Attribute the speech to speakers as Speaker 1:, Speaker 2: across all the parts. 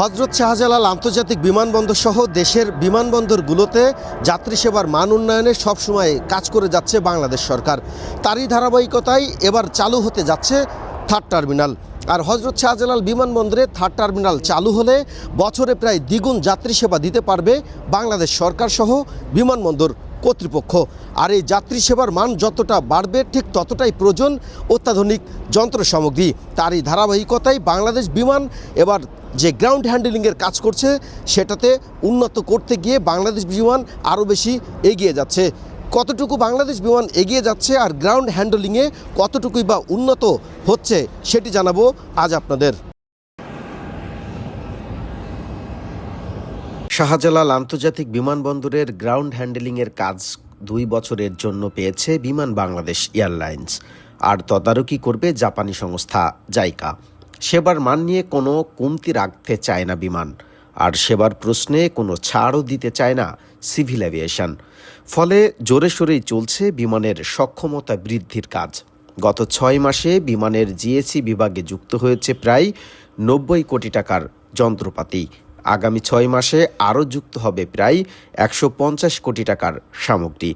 Speaker 1: হজরত শাহজালাল আন্তর্জাতিক বিমানবন্দর সহ দেশের বিমানবন্দরগুলোতে যাত্রী সেবার মান উন্নয়নে সবসময় কাজ করে যাচ্ছে বাংলাদেশ সরকার। তারই ধারাবাহিকতায় এবার চালু হতে যাচ্ছে থার্ড টার্মিনাল। আর হজরত শাহজালাল বিমানবন্দরে থার্ড টার্মিনাল চালু হলে বছরে প্রায় দ্বিগুণ যাত্রী সেবা দিতে পারবে বাংলাদেশ সরকার সহ বিমানবন্দর। কর্তৃপক্ষ। আর এই যাত্রী সেবার মান যতটা বাড়বে, ঠিক ততটাই প্রয়োজন অত্যাধুনিক যন্ত্র সামগ্রী তার এই ধারাবাহিকতায় বাংলাদেশ বিমান এবার যে গ্রাউন্ড হ্যান্ডেলিংয়ের কাজ করছে, সেটাতে উন্নত করতে গিয়ে বাংলাদেশ বিমান আরও বেশি এগিয়ে যাচ্ছে। কতটুকু বাংলাদেশ বিমান এগিয়ে যাচ্ছে আর গ্রাউন্ড হ্যান্ডলিংয়ে কতটুকুই বা উন্নত হচ্ছে, সেটি জানাব আজ আপনাদের। শাহজালাল আন্তর্জাতিক বিমানবন্দরের গ্রাউন্ড হ্যান্ডেলিংয়ের কাজ দুই বছরের জন্য পেয়েছে বিমান বাংলাদেশ এয়ারলাইন্স। আর তদারকি করবে জাপানি সংস্থা জাইকা। সেবার মান নিয়ে কোনো কমতি রাখতে চায় না বিমান। আর সেবার প্রশ্নে কোনো ছাড়ও দিতে চায় না সিভিল অ্যাভিয়েশন ফলে জোরে সোরেই চলছে বিমানের সক্ষমতা বৃদ্ধির কাজ। গত ছয় মাসে বিমানের জিএসি বিভাগে যুক্ত হয়েছে প্রায় নব্বই কোটি টাকার যন্ত্রপাতি। আগামী ছয় মাসে আরও যুক্ত হবে প্রায় একশো পঞ্চাশ কোটি টাকার সামগ্রী।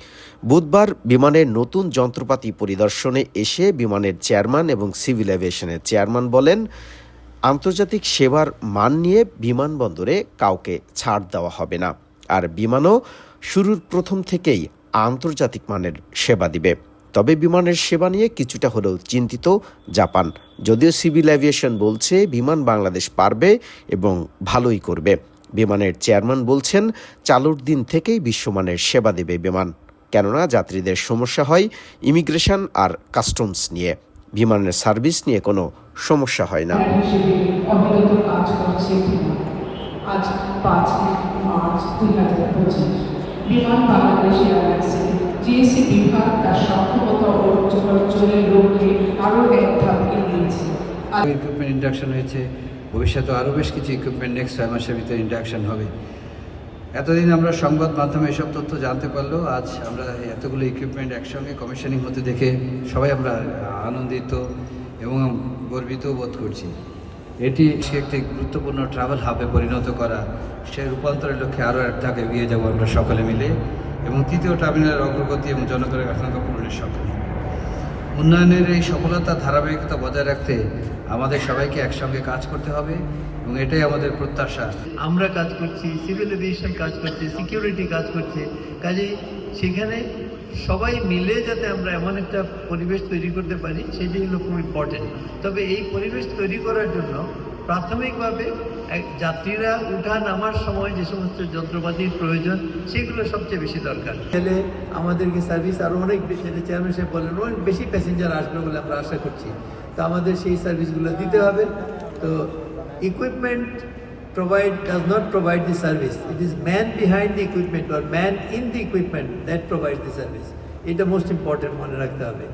Speaker 1: বুধবার বিমানের নতুন যন্ত্রপাতি পরিদর্শনে এসে বিমানের চেয়ারম্যান এবং সিভিল এভিয়েশনের চেয়ারম্যান বলেন, আন্তর্জাতিক সেবার মান নিয়ে বিমানবন্দরে কাউকে ছাড় দেওয়া হবে না। আর বিমানও শুরুর প্রথম থেকেই আন্তর্জাতিক মানের সেবা দিবে। তবে বিমানের সেবা নিয়ে কিছুটা হলেও চিন্তিত জাপান। যদিও সিভিল অ্যাভিয়েশন বলছে বিমান বাংলাদেশ পারবে এবং ভালোই করবে। বিমানের চেয়ারম্যান বলছেন, চালুর দিন থেকেই বিশ্বমানের সেবা দেবে বিমান। কেননা যাত্রীদের সমস্যা হয় ইমিগ্রেশন আর কাস্টমস নিয়ে। বিমানের সার্ভিস নিয়ে কোনো সমস্যা হয় না।
Speaker 2: আজ পাঁচ মার্চ দুই হাজার পঁচিশ। বিমান বাংলাদেশ এয়ারলাইন্সের জিএসসি বিভাগ তার সক্ষমতা অর্জন অর্জনের লক্ষ্যে আরও এক ধাপ এগিয়েছে।
Speaker 3: ইকুইপমেন্ট ইন্ডাকশন হয়েছে। ভবিষ্যতে আরও বেশ কিছু ইকুইপমেন্ট নেক্সট ছয় মাসের ভিতরে ইন্ডাকশন হবে। এতদিন আমরা সংবাদ মাধ্যমে এসব তথ্য জানতে পারলেও আজ আমরা এতগুলো ইকুইপমেন্ট একসঙ্গে কমিশনিং হতে দেখে সবাই আমরা আনন্দিত এবং গর্বিত বোধ করছি। এটি একটি গুরুত্বপূর্ণ ট্রাভেল হাবে পরিণত করা। সে রূপান্তরের লক্ষ্যে আরও এক ধাপ এগিয়ে যাব আমরা সকলে মিলে। এবং তৃতীয় টার্মিনালের অগ্রগতি এবং জনগণের আকাঙ্ক্ষা পূরণের সক্ষম উন্নয়নের এই সফলতা, ধারাবাহিকতা বজায় রাখতে আমাদের সবাইকে একসঙ্গে কাজ করতে হবে এবং এটাই আমাদের প্রত্যাশা।
Speaker 4: আমরা কাজ করছি, সিভিল এভিয়েশন কাজ করছে, সিকিউরিটি কাজ করছে, কাজে সেখানে সবাই মিলে যাতে আমরা এমন একটা পরিবেশ তৈরি করতে পারি সেটি হলো খুব ইম্পর্টেন্ট তবে এই পরিবেশ তৈরি করার জন্য প্রাথমিকভাবে যাত্রীরা উঠা নামার সময় যে সমস্ত যন্ত্রপাতির প্রয়োজন, সেগুলো সবচেয়ে বেশি দরকার। তাহলে আমাদেরকে সার্ভিস আরও অনেক বেশি চেয়ারম্যান সাহেব বলেন, অনেক বেশি প্যাসেঞ্জার আসবে বলে আমরা আশা করছি। তো আমাদের সেই সার্ভিসগুলো দিতে হবে। তো equipment provide does not provide the service. It is man behind the equipment or man in the equipment that provides the service. এটা মোস্ট ইম্পর্টেন্ট মনে রাখতে হবে।